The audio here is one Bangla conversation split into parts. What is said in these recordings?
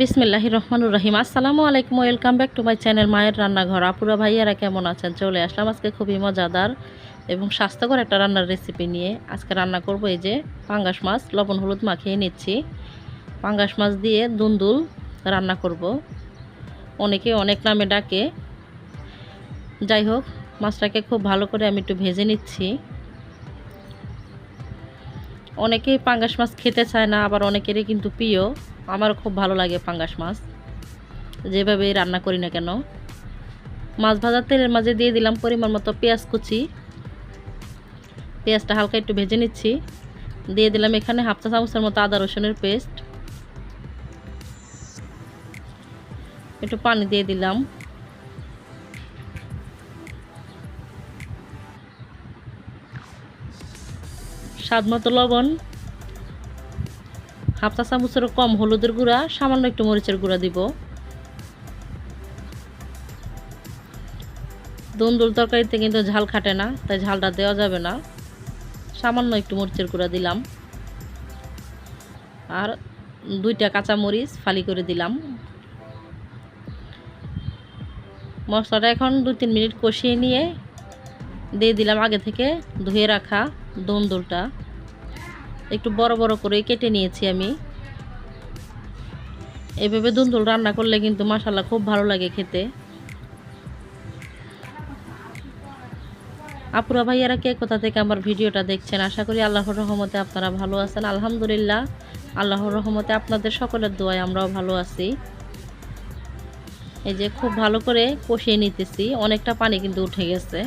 বিসমিল্লাহ রহমানুর রহিম। আসসালামু আলাইকুম, welcome back to my channel মায়ের রান্নাঘর। আপুরা ভাইয়ারা কেমন আছেন? চলে আসলাম আজকে খুবই মজাদার এবং স্বাস্থ্যকর একটা রান্নার রেসিপি নিয়ে। আজকে রান্না করব এই যে পাঙ্গাস মাছ, লবণ হলুদ মাখিয়ে নিচ্ছি। পাঙ্গাস মাছ দিয়ে দুন্দুল রান্না করব। অনেকে অনেক নামে ডাকে। যাই হোক, মাছটাকে খুব ভালো করে আমি একটু ভেজে নিচ্ছি। অনেকেই পাঙ্গাস মাছ খেতে চায় না, আবার অনেকেরই কিন্তু প্রিয়। আমার খুব ভালো লাগে পাঙ্গাস মাছ। যেভাবে রান্না করি না কেন। মাছ ভাজার তেলের মাঝে দিয়ে দিলাম পরিমাণ মতো পেঁয়াজ কুচি। পেঁয়াজটা হালকা একটু ভেজে নিচ্ছি। দিয়ে দিলাম এখানে হাফ চা চামচের মতো আদা রসুনের পেস্ট। একটু পানি দিয়ে দিলাম। স্বাদ মতো লবণ। হাফ চা চামচেরও কম হলুদের গুঁড়া, সামান্য একটু মরিচের গুঁড়া দিব। দন্দুল তরকারিতে কিন্তু ঝাল খাটে না, তাই ঝালটা দেওয়া যাবে না। সামান্য একটু মরিচের গুঁড়া দিলাম। আর দুইটা কাঁচা মরিচ ফালি করে দিলাম। মশলাটা এখন দু তিন মিনিট কষিয়ে নিয়ে দিয়ে দিলাম আগে থেকে ধুয়ে রাখা দন্দুলটা। একটু বড় বড় করে কেটে নিয়েছি আমি। এভাবে দুন্দুল রান্না করলে কিন্তু মাসাল্লা খুব ভালো লাগে খেতে। আপুরা ভাইয়ারা কে কোথা থেকে আমার ভিডিওটা দেখছেন? আশা করি আল্লাহর রহমতে আপনারা ভালো আছেন। আলহামদুলিল্লাহ, আল্লাহর রহমতে আপনাদের সকলের দোয়ায় আমরাও ভালো আছি। এই যে খুব ভালো করে কষিয়ে নিতেছি, অনেকটা পানি কিন্তু উঠে গেছে।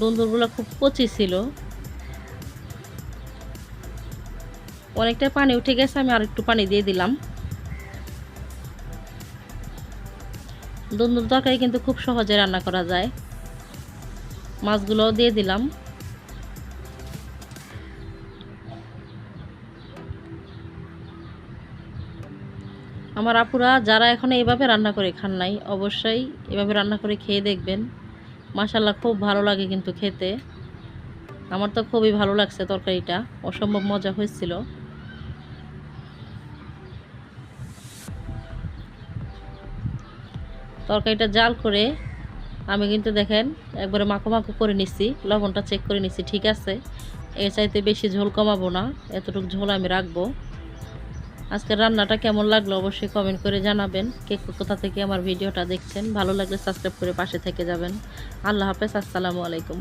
দুন্দুরগুলো খুব কচি ছিল। অনেকটা পানি উঠে গেছে, আমি আর একটু পানি দিয়ে দিলাম। দুন্দুর তরকারি কিন্তু খুব সহজে রান্না করা যায়। মাছগুলোও দিয়ে দিলাম। আমার আপুরা যারা এখন এইভাবে রান্না করে খান নাই, অবশ্যই এভাবে রান্না করে খেয়ে দেখবেন। মাসাল্লাহ খুব ভালো লাগে কিন্তু খেতে। আমার তো খুবই ভালো লাগছে তরকারিটা, অসম্ভব মজা হয়েছিল। তরকারিটা জাল করে আমি কিন্তু দেখেন, একবারে মাখো মাখো করে নিচ্ছি লবণটা চেক করে নিচ্ছি ঠিক আছে? এর চাইতে বেশি ঝোল কমাবো না, এতটুকু ঝোল আমি রাখব। আজকের রান্নাটা কেমন লাগল অবশ্যই কমেন্ট করে জানাবেন। কে কোথা থেকে আমার ভিডিওটা দেখছেন, ভালো লাগলে সাবস্ক্রাইব করে পাশে থেকে যাবেন। আল্লাহ হাফেজ, আসসালামু আলাইকুম।